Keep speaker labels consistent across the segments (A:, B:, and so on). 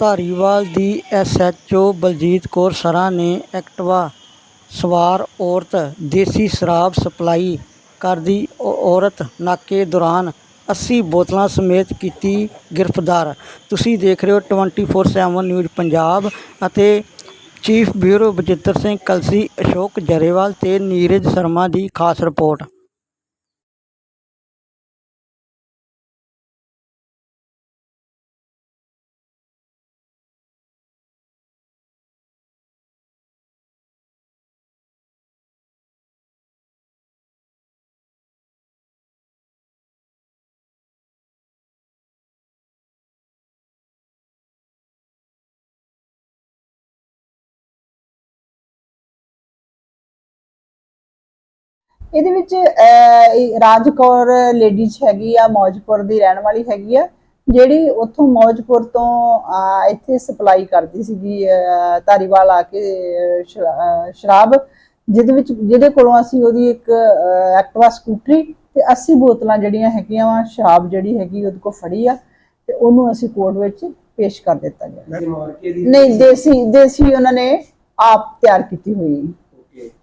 A: ਧਾਰੀਵਾਲ ਦੀ ਐਸਐਚਓ ਬਲਜੀਤ ਕੌਰ ਸਰਾਂ ਨੇ ਐਕਟਿਵਾ ਸਵਾਰ ਔਰਤ ਦੇਸੀ ਸ਼ਰਾਬ ਸਪਲਾਈ ਕਰਦੀ ਔ- ਔਰਤ ਨਾਕੇ ਦੌਰਾਨ 80 ਬੋਤਲਾਂ ਸਮੇਤ ਕੀਤੀ ਗ੍ਰਿਫਤਾਰ। ਤੁਸੀਂ ਦੇਖ ਰਹੇ ਹੋ 24/7 ਨਿਊਜ਼ ਪੰਜਾਬ ਅਤੇ ਚੀਫ ਬਿਊਰੋ ਬਚਿੱਤਰ ਸਿੰਘ, ਕਲਸੀ ਅਸ਼ੋਕ ਜਰੇਵਾਲ ਤੇ ਨੀਰਜ ਸ਼ਰਮਾ ਦੀ ਖਾਸ ਰਿਪੋਰਟ।
B: ਇਹਦੇ ਵਿੱਚ ਅਹ, ਇਹ ਰਾਜ ਕੌਰ ਲੇਡੀਜ਼ ਹੈਗੀ ਆ ਮੌਜਪੁਰ ਦੀ ਰਹਿਣ ਵਾਲੀ ਹੈਗੀ ਆ ਜਿਹੜੀ ਉੱਥੋਂ ਮੌਜਪੁਰ ਤੋਂ ਇੱਥੇ ਸਪਲਾਈ ਕਰਦੀ ਸੀਗੀ ਧਾਰੀਵਾਲ ਆ ਕੇ ਸ਼ਰਾਬ ਜਿਹਦੇ ਵਿੱਚ ਜਿਹਦੇ ਕੋਲੋਂ ਅਸੀਂ ਉਹਦੀ ਇੱਕ ਐਕਟਿਵਾ ਸਕੂਟਰੀ ਤੇ 80 ਬੋਤਲਾਂ ਜਿਹੜੀਆਂ ਹੈਗੀਆਂ ਵਾ ਸ਼ਰਾਬ ਜਿਹੜੀ ਹੈਗੀ ਉਹਦੇ ਕੋਲ ਫੜੀ ਆ ਤੇ ਉਹਨੂੰ ਅਸੀਂ ਕੋਰਟ ਵਿੱਚ ਪੇਸ਼ ਕਰ ਦਿੱਤਾ ਗਿਆ। ਨਹੀਂ ਦੇਸੀ ਦੇਸੀ ਉਹਨਾਂ ਨੇ ਆਪ ਤਿਆਰ ਕੀਤੀ ਹੋਈ।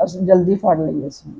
B: ਅਸੀਂ ਜਲਦੀ ਫੜ ਲਈ ਅਸੀਂ